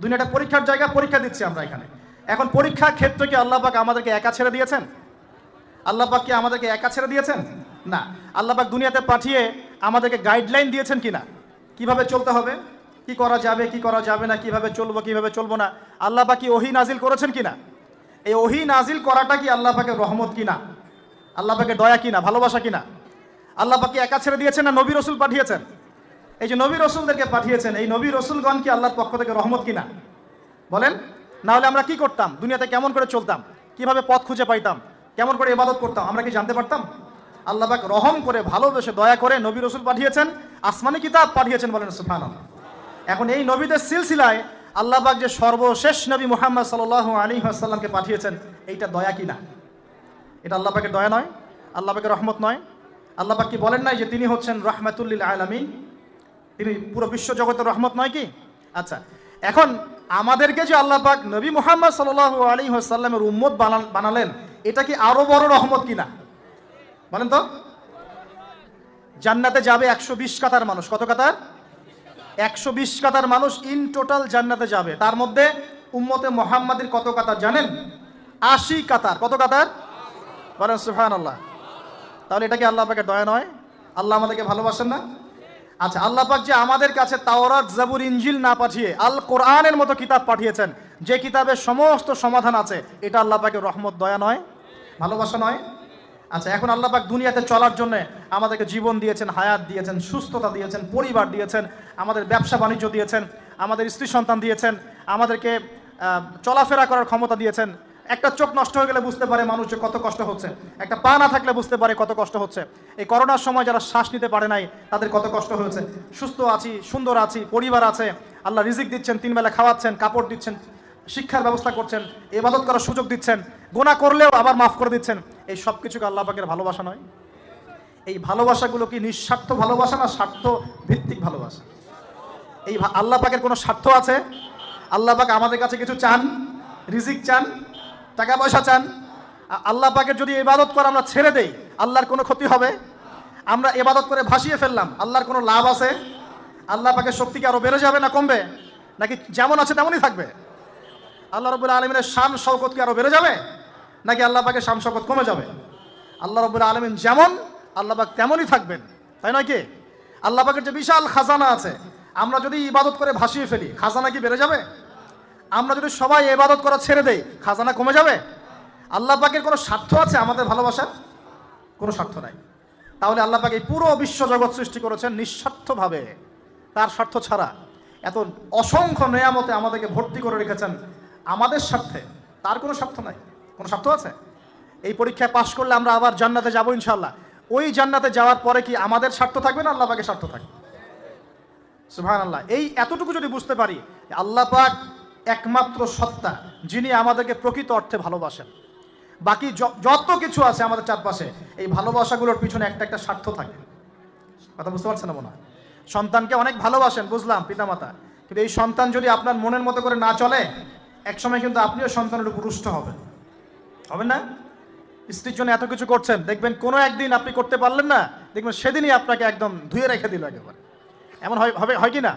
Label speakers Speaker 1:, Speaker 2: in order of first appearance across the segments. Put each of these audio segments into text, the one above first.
Speaker 1: দুনিয়াটা পরীক্ষার জায়গা, পরীক্ষা দিচ্ছি আমরা এখানে। এখন পরীক্ষার ক্ষেত্রে কি আল্লাহ পাক আমাদেরকে একা ছেড়ে দিয়েছেন? আল্লাহ পাক কি আমাদেরকে একা ছেড়ে দিয়েছেন? না। আল্লাহ পাক দুনিয়াতে পাঠিয়ে আমাদেরকে গাইডলাইন দিয়েছেন কিনা? কীভাবে চলতে হবে? কি করা যাবে, কি করা যাবে না, কীভাবে চলবো কীভাবে চলবো না? আল্লাহ পাক কি ওহি নাজিল করেছেন কিনা? এই ওহি নাজিল করাটা কি আল্লাহ পাকের রহমত কিনা? আল্লাহ পাকের দয়া কি না ভালোবাসা কিনা? আল্লাহ পাক কি একা ছেড়ে দিয়েছেন না নবী রসুল পাঠিয়েছেন? এই যে নবী রসুলদেরকে পাঠিয়েছেন, এই নবী রসুলগণ কি আল্লাহর পক্ষ থেকে রহমত কিনা? বলেন না হলে আমরা কি করতাম? দুনিয়াতে কেমন করে চলতাম? কীভাবে পথ খুঁজে পাইতাম? কেমন করে ইবাদত করতাম? আমরা কি জানতে পারতাম? আল্লাহ পাক রহম করে, ভালোবেসে দয়া করে নবী রসুল পাঠিয়েছেন, আসমানি কিতাব পাঠিয়েছেন বলেন সুফান এখন এই নবীদের সিলসিলায় আল্লাহ পাক যে সর্বশেষ নবী মুহাম্মদ সাল্লাহ আলী আসাল্লামকে পাঠিয়েছেন, এইটা দয়া কি না এটা আল্লাহ পাকের দয়া নয়, আল্লাহ পাকের রহমত নয়। আল্লাহ পাক কি বলেন নাই যে তিনি হচ্ছেন রহমাতুল্লিল আলামিন? তিনি পুরো বিশ্ব জগতের রহমত নয় কি? আচ্ছা এখন আমাদেরকে যে আল্লাহ পাক নবী মুহাম্মদ সাল্লাহ আলী সাল্লামের উম্মত বানালেন, এটা কি আরও বড় রহমত কিনা? বলেন তো। জান্নাতে যাবে একশো বিশ কাতার মানুষ। কত কাতার? একশো বিশ কাতার মানুষ ইন টোটাল জান্নাতে যাবে। তার মধ্যে উম্মতে মোহাম্মদের কত কাতার জানেন? আশি কাতার। কত কাতার? বলেন সুফান আল্লাহ তাহলে এটা কি আল্লাহ পাকের দয়া নয়? আল্লাহ আমাদেরকে ভালোবাসেন না? আচ্ছা আল্লাহ পাক যে আমাদের কাছে তাওরাত, জাবুর ইঞ্জিল না পাঠিয়ে আল কোরআনের মতো কিতাব পাঠিয়েছেন, যে কিতাবের সমস্ত সমাধান আছে, এটা আল্লাহ পাকের রহমত, দয়া নয়? ভালোবাসা নয়? আচ্ছা এখন আল্লাহ পাক দুনিয়াতে চলার জন্য আমাদেরকে জীবন দিয়েছেন, হায়াত দিয়েছেন, সুস্থতা দিয়েছেন, পরিবার দিয়েছেন, আমাদের ব্যবসা বাণিজ্য দিয়েছেন, আমাদের স্ত্রী সন্তান দিয়েছেন, আমাদেরকে চলাফেরা করার ক্ষমতা দিয়েছেন একটা চোখ নষ্ট হয়ে গেলে বুঝতে পারে মানুষ যে কত কষ্ট হচ্ছে। একটা পা না থাকলে বুঝতে পারে কত কষ্ট হচ্ছে। এই করোনার সময় যারা শ্বাস নিতে পারে নাই, তাদের কত কষ্ট হয়েছে। সুস্থ আছি, সুন্দর আছি, পরিবার আছে। আল্লাহ রিজিক দিচ্ছেন, তিন বেলা খাওয়াচ্ছেন, কাপড় দিচ্ছেন, শিক্ষার ব্যবস্থা করছেন এবাদত করার সুযোগ দিচ্ছেন গোনা করলেও আবার মাফ করে দিচ্ছেন। এই সব কিছুকে আল্লাহ পাকের ভালোবাসা নয়। এই ভালোবাসাগুলো কি নিঃস্বার্থ ভালোবাসা না স্বার্থ ভিত্তিক ভালোবাসা? এই আল্লাহ পাকের কোনো স্বার্থ আছে? আল্লাহ পাক আমাদের কাছে কিছু চান, রিজিক চান টাকা পয়সা চান? আল্লাহ পাকের যদি ইবাদত করে, আমরা ছেড়ে দেই, আল্লাহর কোনো ক্ষতি হবে? আমরা ইবাদত করে ভাসিয়ে ফেললাম, আল্লাহর কোনো লাভ আছে? আল্লাহ পাকের শক্তি কি আরও বেড়ে যাবে না কমবে? নাকি যেমন আছে তেমনই থাকবে? আল্লাহ রবুল্লা আলমিনের শান শৌকত কি আরও বেড়ে যাবে? নাকি আল্লাহ পাকে শান শৌকত কমে যাবে? আল্লাহ রবুল্লা আলমিন যেমন, আল্লাহ পাক তেমনই থাকবেন, তাই নয় কি? আল্লাহ পাকের যে বিশাল খাজানা আছে, আমরা যদি ইবাদত করে ভাসিয়ে ফেলি, খাজানা কি বেড়ে যাবে? আমরা যদি সবাই এবাদত করা ছেড়ে দেই, খাজানা কমে যাবে? আল্লাহ পাকের কোনো স্বার্থ আছে আমাদের ভালোবাসার? কোনো স্বার্থ নাই। তাহলে আল্লাহ পাক এই পুরো বিশ্ব জগৎ সৃষ্টি করেছেন নিঃস্বার্থভাবে। তার স্বার্থ ছাড়া এত অসংখ্য নেয়ামতে আমাদেরকে ভর্তি করে রেখেছেন আমাদের স্বার্থে। তার কোনো স্বার্থ নাই। কোনো স্বার্থ আছে? এই পরীক্ষায় পাশ করলে আমরা আবার জান্নাতে যাব ইনশাল্লাহ ওই জান্নাতে যাওয়ার পরে কি আমাদের স্বার্থ থাকবে না আল্লাহ পাকের স্বার্থ থাকবে? সুহান আল্লাহ এই এতটুকু যদি বুঝতে পারি, আল্লাহ পাক একমাত্র সত্তা, যিনি আমাদেরকে প্রকৃত অর্থে ভালোবাসেন। বাকি যত কিছু আছে আমাদের চারপাশে, এই ভালোবাসাগুলোর পিছনে একটা একটা স্বার্থ থাকে। কথা বুঝতে পারছেন না মনে হয় সন্তানকে অনেক ভালোবাসেন, বুঝলাম, পিতামাতা। কিন্তু এই সন্তান যদি আপনার মনের মতো করে না চলে, একসময় কিন্তু আপনিও সন্তানের উপর রুষ্ট হবেন। হবেন না? স্ত্রীর জন্য এত কিছু করছেন, দেখবেন কোনো একদিন আপনি করতে পারলেন না, দেখবেন সেদিনই আপনাকে একদম ধুয়ে রেখে দিল একেবারে। এমন হয়, হবে, হয় কি না?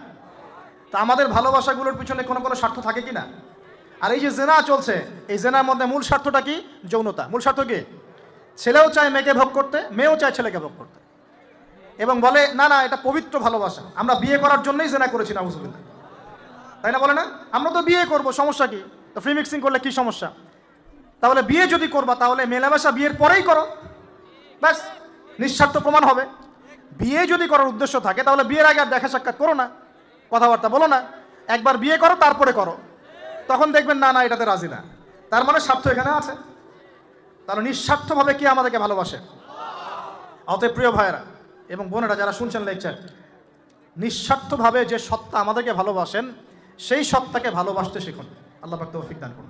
Speaker 1: তা আমাদের ভালোবাসাগুলোর পিছনে কোনো কোনো স্বার্থ থাকে কি না? আর এই যে জেনা চলছে, এই জেনার মধ্যে মূল স্বার্থটা কি? যৌনতা। মূল স্বার্থ কি? ছেলেও চায় মেয়েকে ভোগ করতে, মেয়েও চায় ছেলেকে ভোগ করতে। এবং বলে, না না, এটা পবিত্র ভালোবাসা। আমরা বিয়ে করার জন্যই জেনা করেছি না বুঝলেন তাই না বলে না? আমরা তো বিয়ে করব, সমস্যা কি? তো ফ্রি মিক্সিং করলে কি সমস্যা? তাহলে বিয়ে যদি করবা, তাহলে মেলামেশা বিয়ের পরেই করো। ব্যাস, নিঃস্বার্থ প্রমাণ হবে। বিয়ে যদি করার উদ্দেশ্য থাকে, তাহলে বিয়ের আগে আর দেখা সাক্ষাৎ করো না। কথাবার্তা বলো না, একবার বিয়ে করো, তারপরে করো। তখন দেখবেন, না না, এটাতে রাজি না। তার মানে স্বার্থ এখানে আছে। তাহলে নিঃস্বার্থভাবে কে আমাদেরকে ভালোবাসে? অতএব প্রিয় ভাইয়েরা এবং বোনেরা যারা শুনছেন লেকচার, নিঃস্বার্থভাবে যে সত্তা আমাদেরকে ভালোবাসেন, সেই সত্তাকে ভালোবাসতে শিখুন। আল্লাহ পাক তৌফিক দান করুন।